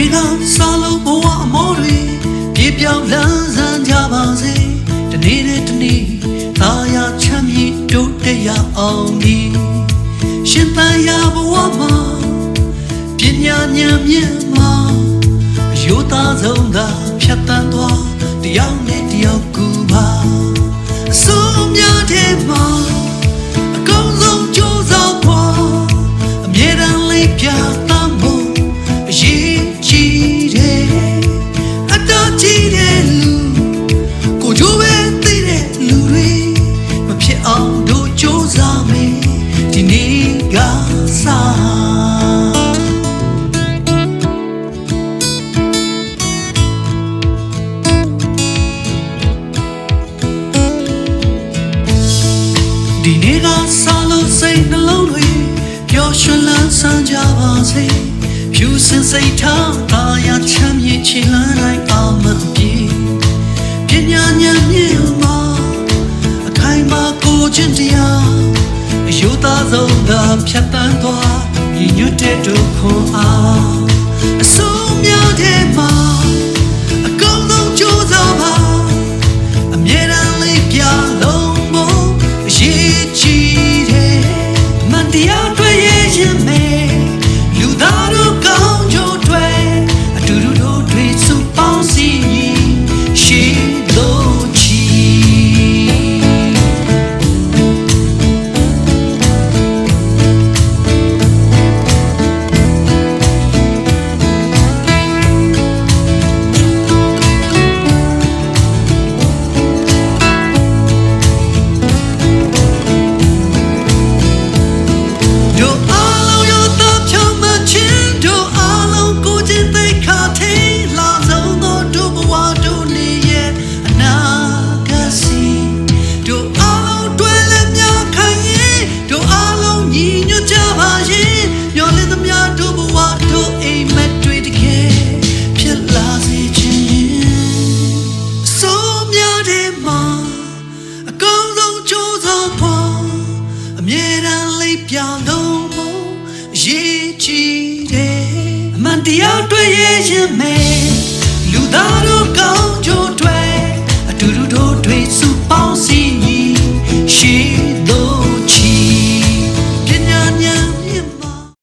ဒီကစားလို့ဘဝအမောတွေပြေပြောင်းလန်းဆန်းကြပါစေတနေ့နဲ့တနေ့သာယာချမ်းမြေ့တိုးတက်ရအောင်ဒီရှင်သန်ရာဘဝမှာပညာဉာဏ်မြင့် ဒီနေ့ကစားလို့စိတ်နှလုံးတွေပျော်ရွှင်လန်းဆန်းကြပါစေဖြူစင်စိတ်ထားသာယာချမ်းမြေ့ချီလန်းတိုင်းအောင်မပြေပညာဉာဏ်မြင့်မှာအခိုင်မာကိုခြင်းတရားအယုသားဆုံးသာဖြတ်တန်းသွားညီညွတ်တဲ့ဒုက္ခအားအဆုံးများတဲ့မှာ ပြောင်းလုံးဖို့ရေးကြည့်တယ်အမှန်တရားတွေ့ရရင်မယ်လူသားတို့ကောင်းကြိုးတွေ့အတူတူတို့တွေ့စုပေါင်းစည်းညီရှိ